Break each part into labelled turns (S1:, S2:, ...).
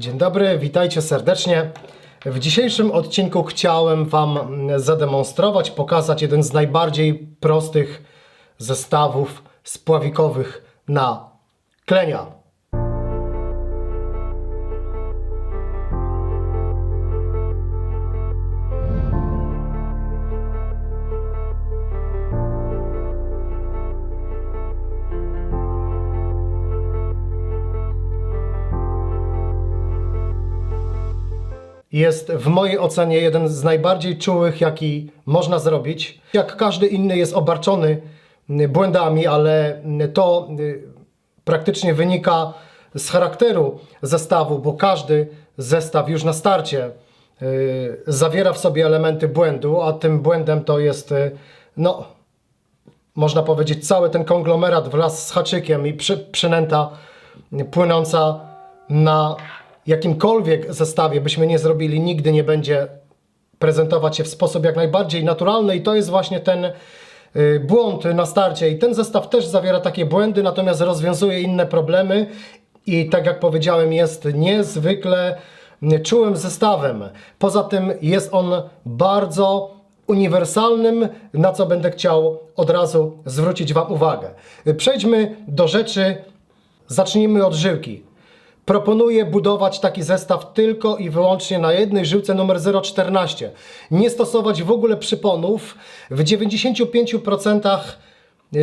S1: Dzień dobry, witajcie serdecznie. W dzisiejszym odcinku chciałem Wam zademonstrować, pokazać jeden z najbardziej prostych zestawów spławikowych na klenia. Jest w mojej ocenie jeden z najbardziej czułych, jaki można zrobić. Jak każdy inny jest obarczony mm, błędami, ale mm, to y, praktycznie wynika z charakteru zestawu, bo każdy zestaw już na starcie y, zawiera w sobie elementy błędu, a tym błędem to jest, y, no, można powiedzieć, cały ten konglomerat wraz z haczykiem i przy, przynęta płynąca na jakimkolwiek zestawie byśmy nie zrobili, nigdy nie będzie prezentować się w sposób jak najbardziej naturalny i to jest właśnie ten y, błąd na starcie i ten zestaw też zawiera takie błędy, natomiast rozwiązuje inne problemy i tak jak powiedziałem jest niezwykle y, czułym zestawem. Poza tym jest on bardzo uniwersalnym, na co będę chciał od razu zwrócić Wam uwagę. Y, Przejdźmy do rzeczy, zacznijmy od żyłki. Proponuję budować taki zestaw tylko i wyłącznie na jednej żyłce numer 014. Nie stosować w ogóle przyponów. W 95%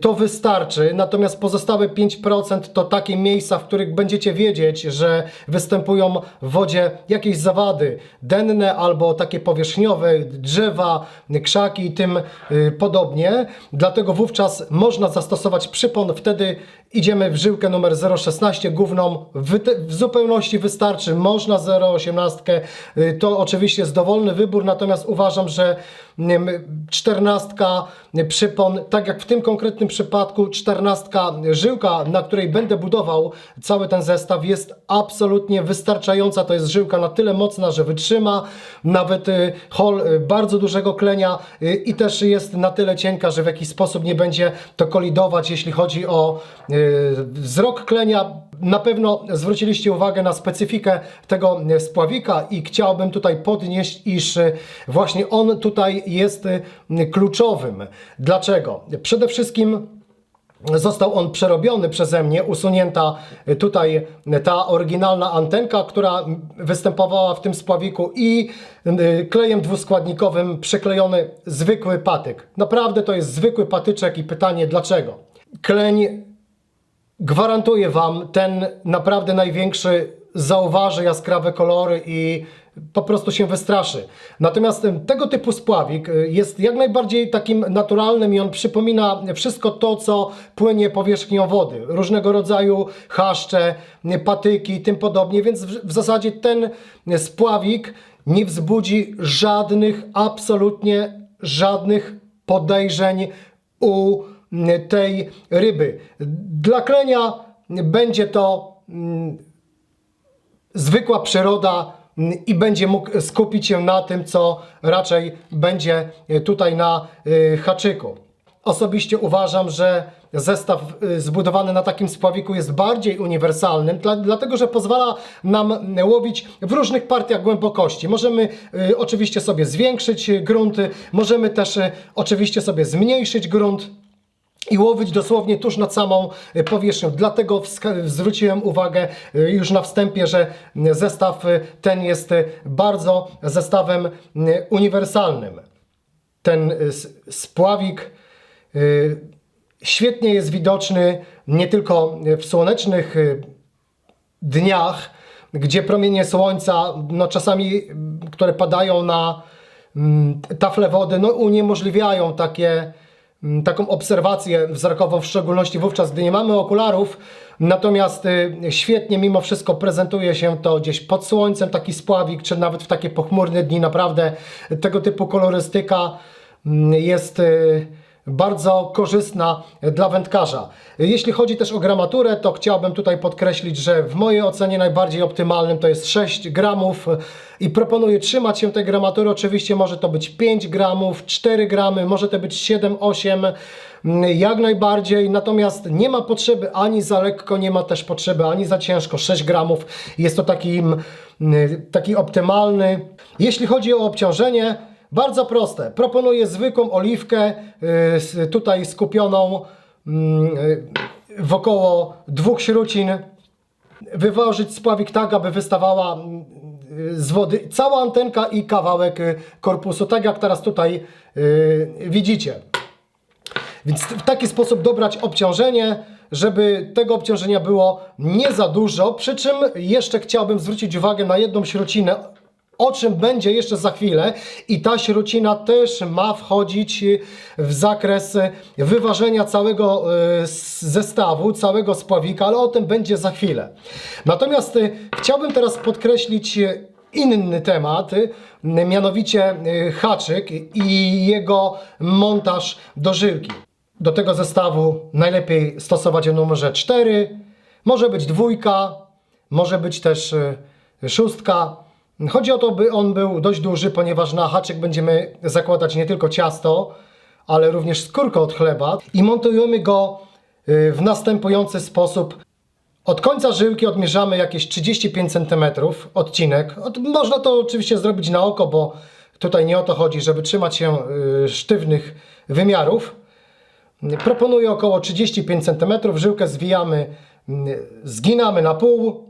S1: to wystarczy, natomiast pozostałe 5% to takie miejsca, w których będziecie wiedzieć, że występują w wodzie jakieś zawady denne albo takie powierzchniowe, drzewa, krzaki i tym y, podobnie. Dlatego wówczas można zastosować przypon, wtedy idziemy w żyłkę numer 016 główną, w, w zupełności wystarczy, można 018, y, to oczywiście jest dowolny wybór, natomiast uważam, że mm, 14 przypon, tak jak w tym konkretnym przypadku 14 żyłka, na której będę budował cały ten zestaw jest absolutnie wystarczająca, to jest żyłka na tyle mocna, że wytrzyma nawet y, hol y, bardzo dużego klenia y, i też jest na tyle cienka, że w jakiś sposób nie będzie to kolidować, jeśli chodzi o wzrok klenia. Na pewno zwróciliście uwagę na specyfikę tego spławika i chciałbym tutaj podnieść, iż właśnie on tutaj jest kluczowym. Dlaczego? Przede wszystkim Został on przerobiony przeze mnie, usunięta tutaj ta oryginalna antenka, która występowała w tym spławiku i y, klejem dwuskładnikowym przyklejony zwykły patyk. Naprawdę to jest zwykły patyczek i pytanie dlaczego? Kleń gwarantuję Wam, ten naprawdę największy zauważy jaskrawe kolory i po prostu się wystraszy. Natomiast tego typu spławik y, jest jak najbardziej takim naturalnym i on przypomina wszystko to, co płynie powierzchnią wody. Różnego rodzaju chaszcze, y, patyki i tym podobnie, więc w, zasadzie ten y, spławik nie wzbudzi żadnych, absolutnie żadnych podejrzeń u tej ryby. Dla klenia będzie to mm, zwykła przyroda i będzie mógł skupić się na tym, co raczej będzie tutaj na y, haczyku. Osobiście uważam, że zestaw y, zbudowany na takim spławiku jest bardziej uniwersalnym, dla, dlatego że pozwala nam łowić w różnych partiach głębokości. Możemy y, oczywiście sobie zwiększyć grunty, możemy też oczywiście sobie zmniejszyć grunt i łowić dosłownie tuż nad samą y, powierzchnią. Dlatego zwróciłem uwagę y, już na wstępie, że y, zestaw ten jest bardzo zestawem uniwersalnym. Ten spławik świetnie jest widoczny nie tylko w słonecznych dniach, gdzie promienie słońca, no czasami, które padają na tafle wody, no uniemożliwiają takie, taką obserwację wzrokową, w szczególności wówczas, gdy nie mamy okularów. Natomiast y, świetnie mimo wszystko prezentuje się to gdzieś pod słońcem, taki spławik, czy nawet w takie pochmurne dni. Naprawdę tego typu kolorystyka jest y, bardzo korzystna dla wędkarza. Jeśli chodzi też o gramaturę, to chciałbym tutaj podkreślić, że w mojej ocenie najbardziej optymalnym to jest 6 gramów i proponuję trzymać się tej gramatury. Oczywiście może to być 5 gramów, 4 gramy, może to być 7, 8, jak najbardziej. Natomiast nie ma potrzeby ani za lekko, nie ma też potrzeby ani za ciężko. 6 gramów jest to taki, mm, taki optymalny. Jeśli chodzi o obciążenie, bardzo proste. Proponuję zwykłą oliwkę, y, tutaj skupioną mm, y, wokoło dwóch śrucin. Wyważyć spławik tak, aby wystawała mm, y, z wody cała antenka i kawałek korpusu, tak jak teraz tutaj widzicie. Więc w taki sposób dobrać obciążenie, żeby tego obciążenia było nie za dużo. Przy czym jeszcze chciałbym zwrócić uwagę na jedną śrucinę, o czym będzie jeszcze za chwilę. I ta śrucina też ma wchodzić w zakres wyważenia całego s- zestawu, całego spławika, ale o tym będzie za chwilę. Natomiast chciałbym teraz podkreślić inny temat, y, mianowicie y, haczyk i jego montaż do żyłki. Do tego zestawu najlepiej stosować o numerze 4, może być dwójka, może być też y, szóstka. Chodzi o to, by on był dość duży, ponieważ na haczyk będziemy zakładać nie tylko ciasto, ale również skórkę od chleba i montujemy go y, w następujący sposób. Od końca żyłki odmierzamy jakieś 35 cm odcinek. Od, można to oczywiście zrobić na oko, bo tutaj nie o to chodzi, żeby trzymać się y, sztywnych wymiarów. Proponuję około 35 cm. Żyłkę zwijamy, y, zginamy na pół,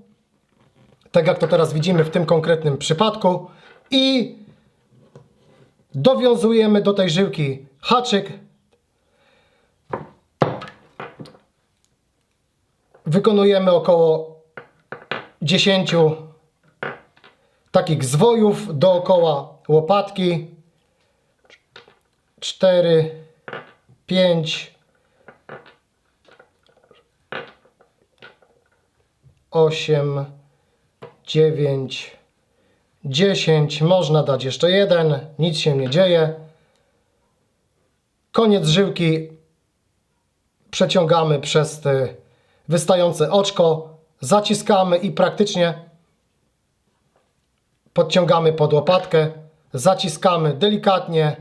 S1: tak jak to teraz widzimy w tym konkretnym przypadku i dowiązujemy do tej żyłki haczyk wykonujemy około 10 takich zwojów dookoła łopatki. 4, 5, 8, 9, 10. Można dać jeszcze jeden, nic się nie dzieje. Koniec żyłki przeciągamy przez wystające oczko, zaciskamy i praktycznie podciągamy pod łopatkę, zaciskamy delikatnie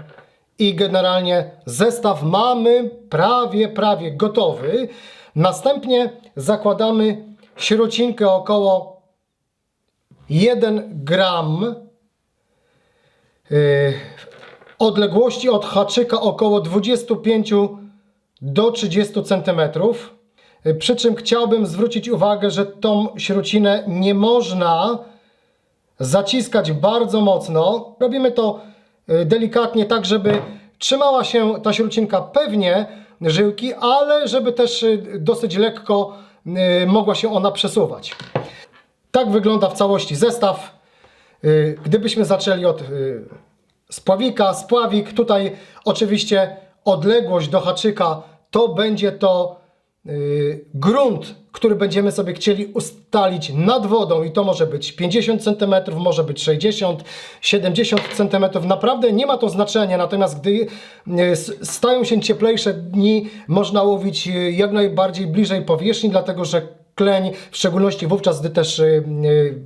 S1: i generalnie zestaw mamy prawie, prawie gotowy. Następnie zakładamy śrucinkę około 1 gram yy, odległości od haczyka około 25 do 30 cm. Przy czym chciałbym zwrócić uwagę, że tą śrucinę nie można zaciskać bardzo mocno. Robimy to y, delikatnie, tak żeby trzymała się ta śrucinka pewnie żyłki, ale żeby też y, dosyć lekko y, mogła się ona przesuwać. Tak wygląda w całości zestaw. Y, Gdybyśmy zaczęli od y, spławika, spławik, tutaj oczywiście odległość do haczyka to będzie to y, grunt, który będziemy sobie chcieli ustalić nad wodą i to może być 50 cm, może być 60, 70 cm. Naprawdę nie ma to znaczenia, natomiast gdy stają się cieplejsze dni, można łowić jak najbardziej bliżej powierzchni, dlatego że kleń, w szczególności wówczas, gdy też y, y,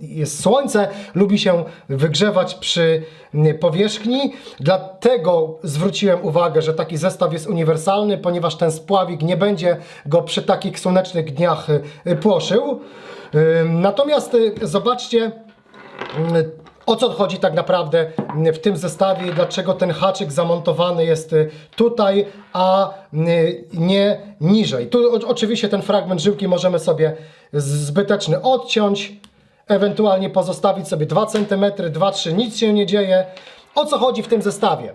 S1: jest słońce, lubi się wygrzewać przy mm, powierzchni. Dlatego zwróciłem uwagę, że taki zestaw jest uniwersalny, ponieważ ten spławik nie będzie go przy takich słonecznych dniach y, y, płoszył. Natomiast y, zobaczcie, O co chodzi tak naprawdę mm, w tym zestawie dlaczego ten haczyk zamontowany jest y, tutaj, a y, nie niżej. Tu oczywiście ten fragment żyłki możemy sobie zbyteczny odciąć, ewentualnie pozostawić sobie 2 cm, 2-3, nic się nie dzieje. O co chodzi w tym zestawie?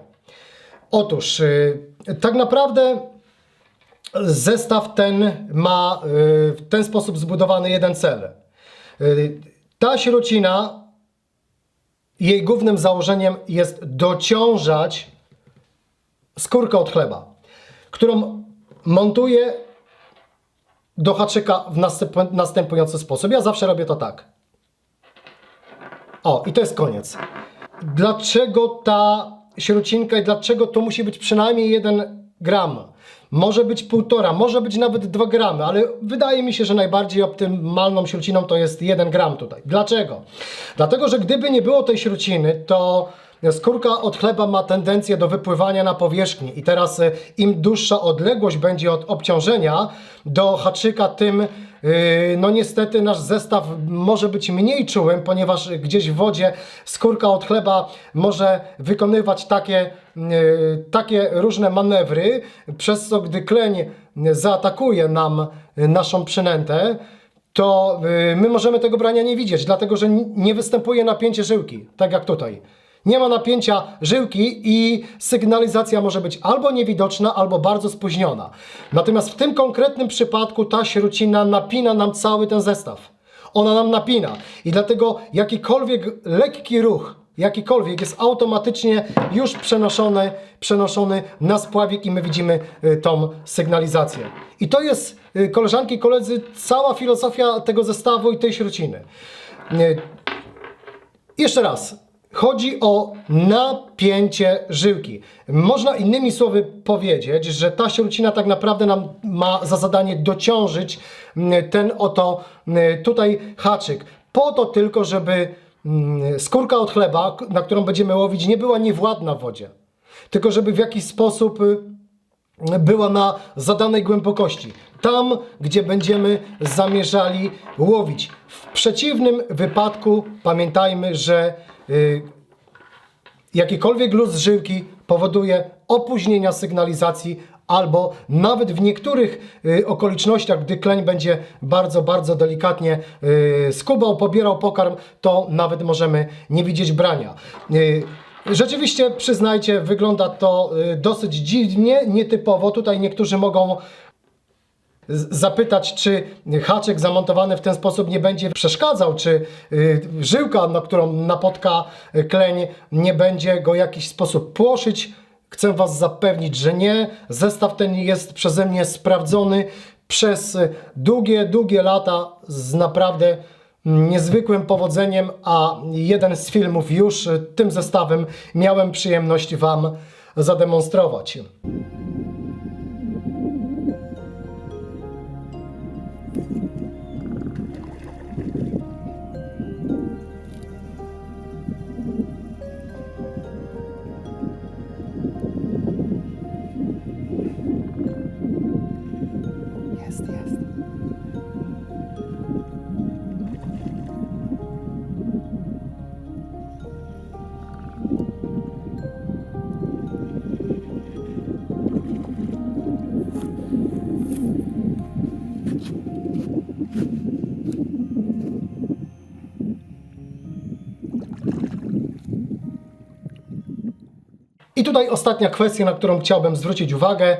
S1: Otóż y, tak naprawdę zestaw ten ma y, w ten sposób zbudowany jeden cel. Ta śrucina jej głównym założeniem jest dociążać skórkę od chleba, którą montuję do haczyka w następ- następujący sposób. Ja zawsze robię to tak. O, i to jest koniec. Dlaczego ta śrucinka i dlaczego to musi być przynajmniej jeden gram. Może być półtora, może być nawet 2 gramy, ale wydaje mi się, że najbardziej optymalną śruciną to jest 1 gram tutaj. Dlaczego? Dlatego, że gdyby nie było tej śruciny, to skórka od chleba ma tendencję do wypływania na powierzchni i teraz e, im dłuższa odległość będzie od obciążenia do haczyka, tym Yy, No niestety nasz zestaw może być mniej czułym, ponieważ gdzieś w wodzie skórka od chleba może wykonywać takie, yy, takie różne manewry, przez co gdy kleń zaatakuje nam naszą przynętę, to my możemy tego brania nie widzieć, dlatego że nie występuje napięcie żyłki, tak jak tutaj. Nie ma napięcia żyłki i sygnalizacja może być albo niewidoczna, albo bardzo spóźniona. Natomiast w tym konkretnym przypadku ta śrucina napina nam cały ten zestaw. Ona nam napina i dlatego jakikolwiek lekki ruch, jakikolwiek jest automatycznie już przenoszony, przenoszony na spławik i my widzimy y, tą sygnalizację. I to jest, y, koleżanki i koledzy, cała filozofia tego zestawu i tej śruciny. Y, jeszcze raz. Chodzi o napięcie żyłki. Można innymi słowy powiedzieć, że ta śrucina tak naprawdę nam ma za zadanie dociążyć mm, ten oto mm, tutaj haczyk. Po to tylko, żeby mm, skórka od chleba, na którą będziemy łowić, nie była niewładna w wodzie. Tylko żeby w jakiś sposób y, była na zadanej głębokości. Tam, gdzie będziemy zamierzali łowić. W przeciwnym wypadku pamiętajmy, że y, jakikolwiek luz żyłki powoduje opóźnienia sygnalizacji albo nawet w niektórych y, okolicznościach, gdy kleń będzie bardzo, bardzo delikatnie y, skubał, pobierał pokarm, to nawet możemy nie widzieć brania. Y, Rzeczywiście, przyznajcie, wygląda to dosyć dziwnie, nietypowo. Tutaj niektórzy mogą zapytać, czy haczyk zamontowany w ten sposób nie będzie przeszkadzał, czy y, żyłka, na którą napotka y, kleń, nie będzie go w jakiś sposób płoszyć. Chcę Was zapewnić, że nie. Zestaw ten jest przeze mnie sprawdzony przez długie, długie lata z naprawdę niezwykłym powodzeniem, a jeden z filmów już tym zestawem miałem przyjemność Wam zademonstrować. Tutaj ostatnia kwestia, na którą chciałbym zwrócić uwagę.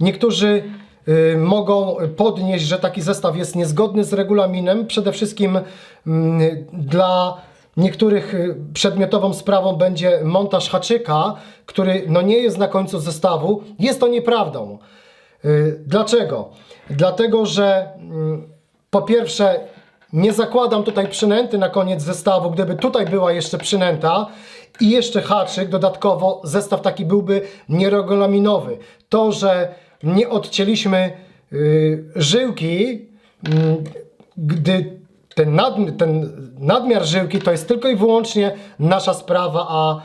S1: Niektórzy y, mogą podnieść, że taki zestaw jest niezgodny z regulaminem. Przede wszystkim mm, dla niektórych y, przedmiotową sprawą będzie montaż haczyka, który no, nie jest na końcu zestawu. Jest to nieprawdą. Y, Dlaczego? Dlatego, że mm, po pierwsze nie zakładam tutaj przynęty na koniec zestawu, gdyby tutaj była jeszcze przynęta i jeszcze haczyk dodatkowo, zestaw taki byłby nieregulaminowy. To, że nie odcięliśmy y, żyłki, mm, gdy ten, ten nadmiar żyłki to jest tylko i wyłącznie nasza sprawa, a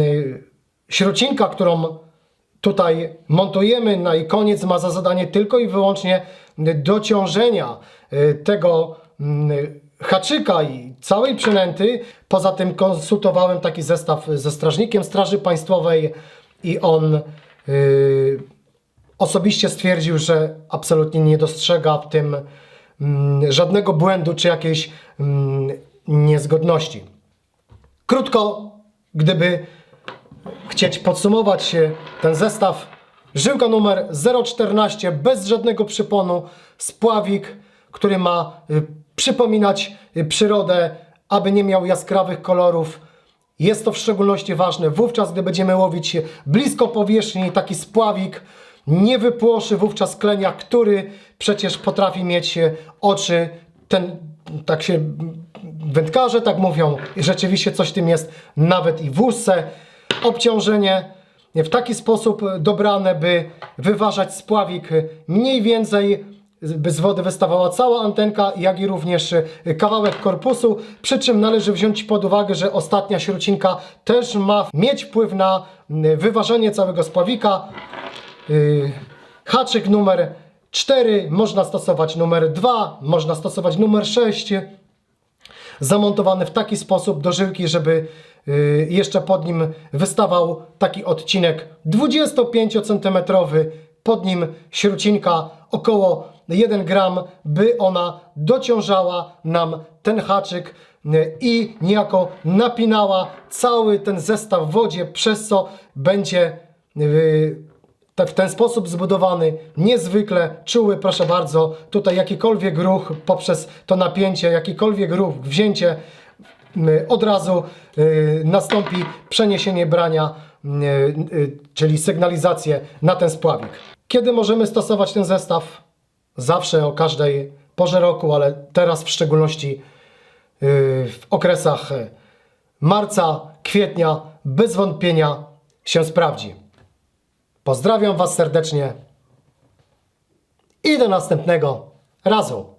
S1: y, śrucinka, którą tutaj montujemy na jej koniec ma za zadanie tylko i wyłącznie dociążenia y, tego mm, haczyka i całej przynęty. Poza tym konsultowałem taki zestaw ze strażnikiem Straży Państwowej i on y, osobiście stwierdził, że absolutnie nie dostrzega w tym mm, żadnego błędu czy jakiejś mm, niezgodności. Krótko, gdyby chcieć podsumować ten zestaw. Żyłka numer 014 bez żadnego przyponu, spławik, który ma y, przypominać y, przyrodę, aby nie miał jaskrawych kolorów. Jest to w szczególności ważne wówczas, gdy będziemy łowić blisko powierzchni, taki spławik nie wypłoszy wówczas klenia, który przecież potrafi mieć e, oczy, ten, tak się wędkarze tak mówią, rzeczywiście coś tym jest, nawet i w łusce. Obciążenie w taki sposób dobrane, by wyważać spławik mniej więcej, by z wody wystawała cała antenka, jak i również kawałek korpusu. Przy czym należy wziąć pod uwagę, że ostatnia śrucinka też ma mieć wpływ na wyważenie całego spławika. Yy, Haczyk numer 4, można stosować numer 2, można stosować numer 6 zamontowany w taki sposób do żyłki, żeby y, jeszcze pod nim wystawał taki odcinek 25 cm, pod nim śrucinka około 1 gram, by ona dociążała nam ten haczyk y, i niejako napinała cały ten zestaw w wodzie, przez co będzie tak w ten sposób zbudowany, niezwykle czuły, proszę bardzo, tutaj jakikolwiek ruch poprzez to napięcie, jakikolwiek ruch, wzięcie, od razu y, nastąpi przeniesienie brania, czyli sygnalizację na ten spławik. Kiedy możemy stosować ten zestaw? Zawsze o każdej porze roku, ale teraz w szczególności y, w okresach y, marca, kwietnia bez wątpienia się sprawdzi. Pozdrawiam Was serdecznie i do następnego razu.